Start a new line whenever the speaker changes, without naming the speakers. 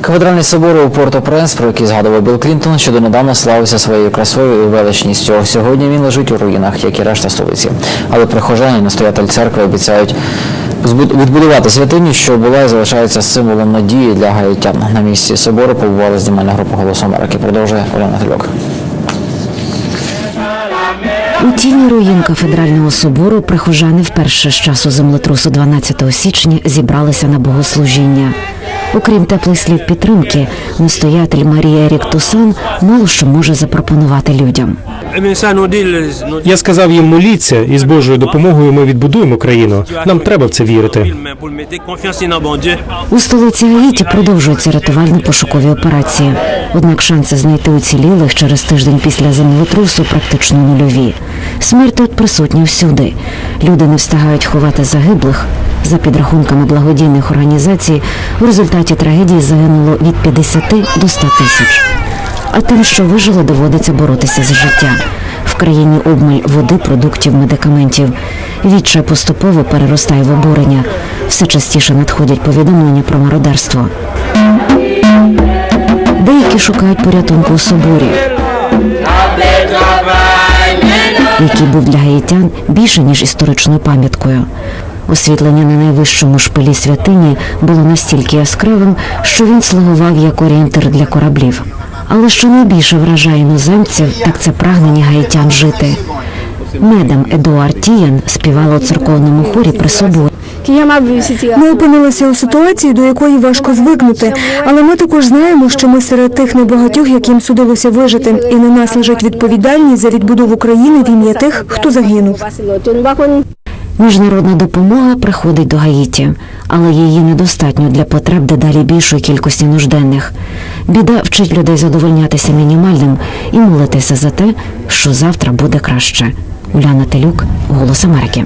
Кафедральний собор у Порто-Пренс, про який згадував Білл Клінтон, щодо недавно славився своєю красою і величністю. Сьогодні він лежить у руїнах, як і решта столиці. Але прихожани і настоятель церкви обіцяють відбудувати святиню, що була і залишається символом надії для гаїтян. На місці собору побувала знімальна група «Голос Америки». Продовжує Оляна Гальок.
У тіні руїн кафедрального собору прихожани вперше з часу землетрусу 12 січня зібралися на богослужіння. Окрім теплих слів підтримки, настоятель Марія Ерік Тусан мало що може запропонувати людям.
Я сказав їм моліться, і з Божою допомогою ми відбудуємо країну. Нам треба в це вірити.
У столиці Гаїті продовжуються рятувально-пошукові операції. Однак шанси знайти уцілілих через тиждень після землетрусу практично нульові. Смерть тут присутня всюди. Люди не встигають ховати загиблих. За підрахунками благодійних організацій, в результаті трагедії загинуло від 50 до 100 тисяч. А тим, що вижили, доводиться боротися за життя. В країні обмаль води, продуктів, медикаментів. Відчай поступово переростає в обурення. Все частіше надходять повідомлення про мародерство. Деякі шукають порятунку у соборі, який був для гаїтян більше ніж історичною пам'яткою. Освітлення на найвищому шпилі святині було настільки яскравим, що він слугував як орієнтир для кораблів. Але що найбільше вражає іноземців, так це прагнення гаїтян жити. Медам Едуард Тіян співала у церковному хорі при соборі.
Ми опинилися у ситуації, до якої важко звикнути, але ми також знаємо, що ми серед тих небагатьох, яким судилося вижити, і на нас лежить відповідальність за відбудову країни в ім'я тих, хто загинув.
Міжнародна допомога приходить до Гаїті, але її недостатньо для потреб дедалі більшої кількості нужденних. Біда вчить людей задовольнятися мінімальним і молитися за те, що завтра буде краще. Уляна Телюк, Голос Америки.